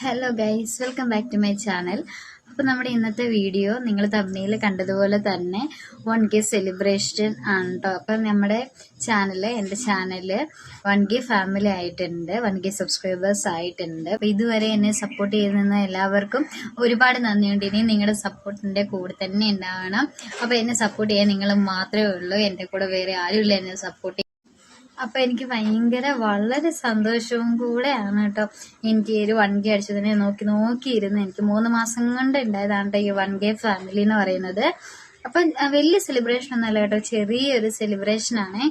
Hello guys welcome back to my channel അപ്പോൾ നമ്മുടെ ഇന്നത്തെ വീഡിയോ നിങ്ങൾ തമ്മിയിൽ കണ്ടതുപോലെ തന്നെ വൺ കെ സെലിബ്രേഷൻ ആണ് കേട്ടോ അപ്പം നമ്മുടെ ചാനൽ എന്റെ ചാനൽ വൺ കെ ഫാമിലി ആയിട്ടുണ്ട്. വൺ കെ സബ്സ്ക്രൈബേഴ്സ് ആയിട്ടുണ്ട്. അപ്പോൾ ഇതുവരെ എന്നെ സപ്പോർട്ട് ചെയ്തിരുന്ന എല്ലാവർക്കും ഒരുപാട് നന്ദിയുണ്ട്. ഇനി നിങ്ങളുടെ സപ്പോർട്ടിന്റെ കൂടെ തന്നെ ഉണ്ടാവണം. അപ്പോൾ എന്നെ സപ്പോർട്ട് ചെയ്യാൻ നിങ്ങൾ മാത്രമേ ഉള്ളൂ. എന്റെ കൂടെ വേറെ ആരുമില്ല എന്നെ സപ്പോർട്ട് അപ്പൊ എനിക്ക് ഭയങ്കര വളരെ സന്തോഷവും കൂടെയാണ് കേട്ടോ. എനിക്ക് ഈ ഒരു വൺ കെ അടിച്ചതിനെ നോക്കി നോക്കിയിരുന്ന് എനിക്ക് മൂന്ന് മാസം കൊണ്ട് ഉണ്ടായതാണ് ഈ വൺ കെ ഫാമിലി എന്ന് പറയുന്നത്. അപ്പം വലിയ സെലിബ്രേഷൻ ഒന്നല്ല കേട്ടോ ചെറിയൊരു സെലിബ്രേഷൻ ആണ്.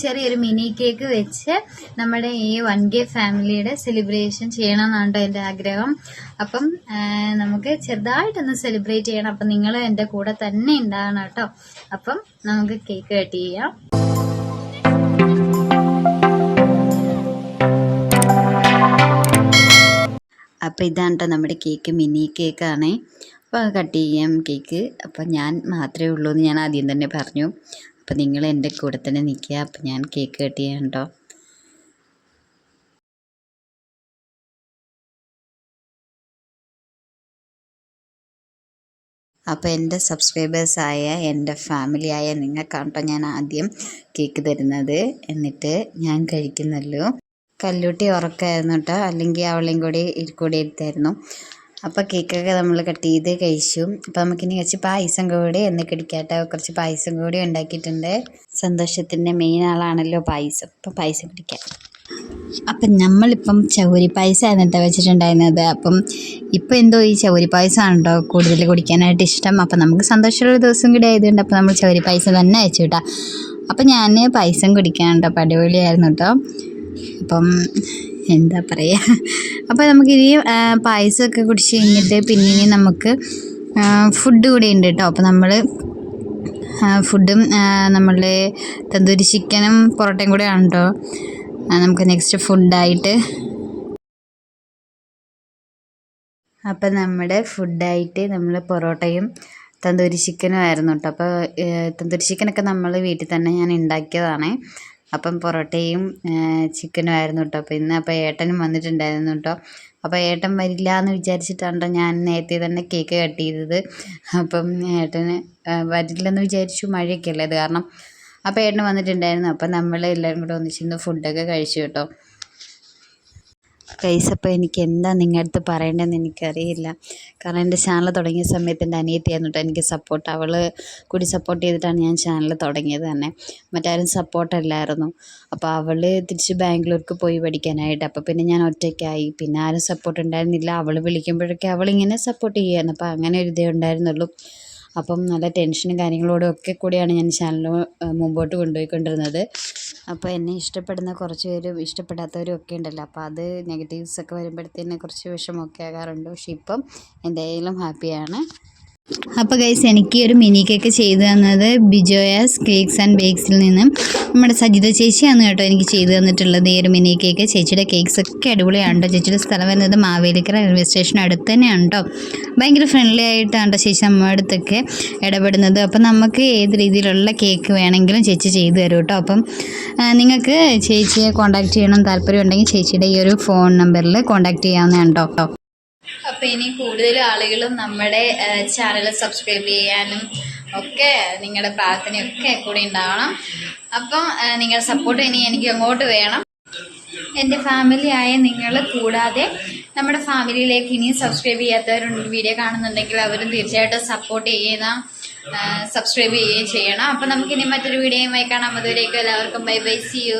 ചെറിയൊരു മിനി കേക്ക് വെച്ച് നമ്മുടെ ഈ വൺ കെ ഫാമിലിയുടെ സെലിബ്രേഷൻ ചെയ്യണമെന്നാണ് കേട്ടോ എന്റെ ആഗ്രഹം. അപ്പം നമുക്ക് ചെറുതായിട്ടൊന്ന് സെലിബ്രേറ്റ് ചെയ്യണം. അപ്പം നിങ്ങൾ എന്റെ കൂടെ തന്നെ ഉണ്ടാകണം കേട്ടോ. അപ്പം നമുക്ക് കേക്ക് കട്ട് ചെയ്യാം. അപ്പോൾ ഇതാണ് കേട്ടോ നമ്മുടെ കേക്ക് മിനി കേക്കാണ്. അപ്പോൾ കട്ട് ചെയ്യാം കേക്ക്. അപ്പോൾ ഞാൻ മാത്രമേ ഉള്ളൂ എന്ന് ഞാൻ ആദ്യം തന്നെ പറഞ്ഞു. അപ്പോൾ നിങ്ങൾ എന്റെ കൂടെ തന്നെ നിൽക്കുക. അപ്പോൾ ഞാൻ കേക്ക് കട്ട് ചെയ്യാം കേട്ടോ അപ്പോൾ എന്റെ സബ്സ്ക്രൈബേഴ്സായ എന്റെ ഫാമിലിയായ നിങ്ങൾക്കാണ് കേട്ടോ ഞാൻ ആദ്യം കേക്ക് തരുന്നത്. എന്നിട്ട് ഞാൻ കഴിക്കുന്നല്ലോ. കല്ലൂട്ടി ഉറക്കമായിരുന്നു കേട്ടോ. അല്ലെങ്കിൽ അവളെയും കൂടി കൂടി എടുത്തായിരുന്നു അപ്പോൾ കേക്കൊക്കെ നമ്മൾ കട്ട് ചെയ്ത് കഴിച്ചു. അപ്പോൾ നമുക്കിനി കുറച്ച് പായസം കൂടി എന്ന് കിടിക്കാട്ടോ. കുറച്ച് പായസം കൂടി ഉണ്ടാക്കിയിട്ടുണ്ട്. സന്തോഷത്തിന്റെ മെയിൻ ആളാണല്ലോ പായസം. അപ്പോൾ പായസം കുടിക്കാം. അപ്പം നമ്മളിപ്പം ചൗരി പായസമാണ് കേട്ടോ വെച്ചിട്ടുണ്ടായിരുന്നത്. അപ്പം ഇപ്പം എന്തോ ഈ ചൗരി പായസമാണ് കേട്ടോ കൂടുതൽ കുടിക്കാനായിട്ട് ഇഷ്ടം. അപ്പം നമുക്ക് സന്തോഷമുള്ള ദിവസം കൂടി ആയതുകൊണ്ട് അപ്പം നമ്മൾ ചൗരി പായസം തന്നെ അയച്ചു കേട്ടോ. അപ്പം ഞാൻ പായസം കുടിക്കാൻ കേട്ടോ അപ്പം അടിപൊളിയായിരുന്നു കേട്ടോ. അപ്പം എന്താ പറയുക അപ്പോൾ നമുക്കിനി പായസമൊക്കെ കുടിച്ച് കഴിഞ്ഞിട്ട് പിന്നെ ഇനി നമുക്ക് ഫുഡ് കൂടി ഉണ്ട് കേട്ടോ അപ്പോൾ നമ്മൾ ഫുഡും നമ്മൾ തന്തൂരി ചിക്കനും പൊറോട്ടയും കൂടെ ആണ് കേട്ടോ നമുക്ക് നെക്സ്റ്റ് ഫുഡായിട്ട് അപ്പം നമ്മുടെ ഫുഡായിട്ട് നമ്മൾ പൊറോട്ടയും തന്തൂരി ചിക്കനും ആയിരുന്നു കേട്ടോ അപ്പോൾ തന്തൂരി ചിക്കനൊക്കെ നമ്മൾ വീട്ടിൽ തന്നെ ഞാൻ ഉണ്ടാക്കിയതാണ്. അപ്പം പൊറോട്ടയും ചിക്കനും ആയിരുന്നു കേട്ടോ അപ്പോൾ ഇന്ന് അപ്പം ഏട്ടനും വന്നിട്ടുണ്ടായിരുന്നു കേട്ടോ അപ്പോൾ ഏട്ടൻ വരില്ല എന്ന് വിചാരിച്ചിട്ടാണ് ഞാൻ നേരത്തെ തന്നെ കേക്ക് കട്ട് ചെയ്തത്. അപ്പം ഏട്ടന് വരില്ലെന്ന് വിചാരിച്ചു മഴയൊക്കെ അല്ലേ അത് കാരണം. അപ്പോൾ ഏട്ടൻ വന്നിട്ടുണ്ടായിരുന്നു. അപ്പം നമ്മൾ എല്ലാവരും കൂടെ ഒന്നിച്ചിരുന്ന് ഫുഡൊക്കെ കഴിച്ചു കേട്ടോ ഗൈസ് അപ്പോൾ എനിക്ക് എന്താ നിങ്ങളുടെ അടുത്ത് പറയേണ്ടതെന്ന് എനിക്കറിയില്ല. കാരണം എന്റെ ചാനൽ തുടങ്ങിയ സമയത്ത് എന്റെ അനിയത്തിയായിരുന്നു കേട്ടോ എനിക്ക് സപ്പോർട്ട് അവൾ കൂടി സപ്പോർട്ട് ചെയ്തിട്ടാണ് ഞാൻ ചാനൽ തുടങ്ങിയത് തന്നെ. മറ്റാരും സപ്പോർട്ടല്ലായിരുന്നു അപ്പോൾ അവൾ തിരിച്ച് ബാംഗ്ലൂർക്ക് പോയി പഠിക്കാനായിട്ട്. അപ്പോൾ പിന്നെ ഞാൻ ഒറ്റയ്ക്കായി. പിന്നെ ആരും സപ്പോർട്ട് ഉണ്ടായിരുന്നില്ല. അവൾ വിളിക്കുമ്പോഴൊക്കെ അവളിങ്ങനെ സപ്പോർട്ട് ചെയ്യുമായിരുന്നു അപ്പോൾ അങ്ങനെ ഒരു ഇതേ ഉണ്ടായിരുന്നുള്ളൂ. അപ്പം നല്ല ടെൻഷനും കാര്യങ്ങളോടും ഒക്കെ കൂടിയാണ് ഞാൻ ചാനൽ മുമ്പോട്ട് കൊണ്ടുപോയിക്കൊണ്ടിരുന്നത്. അപ്പോൾ എന്നെ ഇഷ്ടപ്പെടുന്ന കുറച്ച് പേരും ഇഷ്ടപ്പെടാത്തവരും ഒക്കെ ഉണ്ടല്ലോ. അപ്പോൾ അത് നെഗറ്റീവ്സൊക്കെ വരുമ്പോഴത്തേന് കുറച്ച് വിഷമമൊക്കെ ആകാറുണ്ട്. പക്ഷേ ഇപ്പം എന്തായാലും ഹാപ്പിയാണ് അപ്പോൾ ഗൈസ് എനിക്ക് ഒരു മിനി കേക്ക് ചെയ്തു തന്നത് ബിജോയാസ് കേക്ക്സ് ആൻഡ് ബേക്സിൽ നിന്നും. നമ്മുടെ സജിത ചേച്ചിയാണ് കേട്ടോ എനിക്ക് ചെയ്തു തന്നിട്ടുള്ളത് ഈ ഒരു മിനി കേക്ക് ചേച്ചിയുടെ കേക്ക്സ് ഒക്കെ അടിപൊളിയാണ് കേട്ടോ ചേച്ചിയുടെ സ്ഥലം വരുന്നത് മാവേലിക്കര റെയിൽവേ സ്റ്റേഷൻ അടുത്ത് തന്നെയാണ് കേട്ടോ ഭയങ്കര ഫ്രണ്ട്ലി ആയിട്ടാണ് കേട്ടോ ചേച്ചി നമ്മുടെ അടുത്തൊക്കെ ഇടപെടുന്നത്. അപ്പം നമുക്ക് ഏത് രീതിയിലുള്ള കേക്ക് വേണമെങ്കിലും ചേച്ചി ചെയ്തു തരും കേട്ടോ അപ്പം നിങ്ങൾക്ക് ചേച്ചിയെ കോൺടാക്ട് ചെയ്യണം താല്പര്യം ഉണ്ടെങ്കിൽ ചേച്ചിയുടെ ഈ ഒരു ഫോൺ നമ്പറിൽ കോൺടാക്ട് ചെയ്യാവുന്നതാണ് കേട്ടോ അപ്പോൾ ഇനി കൂടുതൽ ആളുകളും നമ്മുടെ ചാനൽ സബ്സ്ക്രൈബ് ചെയ്യാനും ഒക്കെ നിങ്ങളുടെ പ്രാർത്ഥനയൊക്കെ കൂടി ഉണ്ടാവണം. അപ്പം നിങ്ങളുടെ സപ്പോർട്ട് ഇനി എനിക്ക് അങ്ങോട്ട് വേണം. എന്റെ ഫാമിലി ആയ നിങ്ങൾ കൂടാതെ നമ്മുടെ ഫാമിലിയിലേക്ക് ഇനിയും സബ്സ്ക്രൈബ് ചെയ്യാത്തവരുണ്ട് വീഡിയോ കാണുന്നുണ്ടെങ്കിൽ അവരും തീർച്ചയായിട്ടും സപ്പോർട്ട് ചെയ്യുന്ന സബ്സ്ക്രൈബ് ചെയ്യുകയും ചെയ്യണം. അപ്പൊ നമുക്ക് ഇനി മറ്റൊരു വീഡിയോയുമായി കാണാം. അതുവരേക്കും എല്ലാവർക്കും ബൈ ബൈ സി യു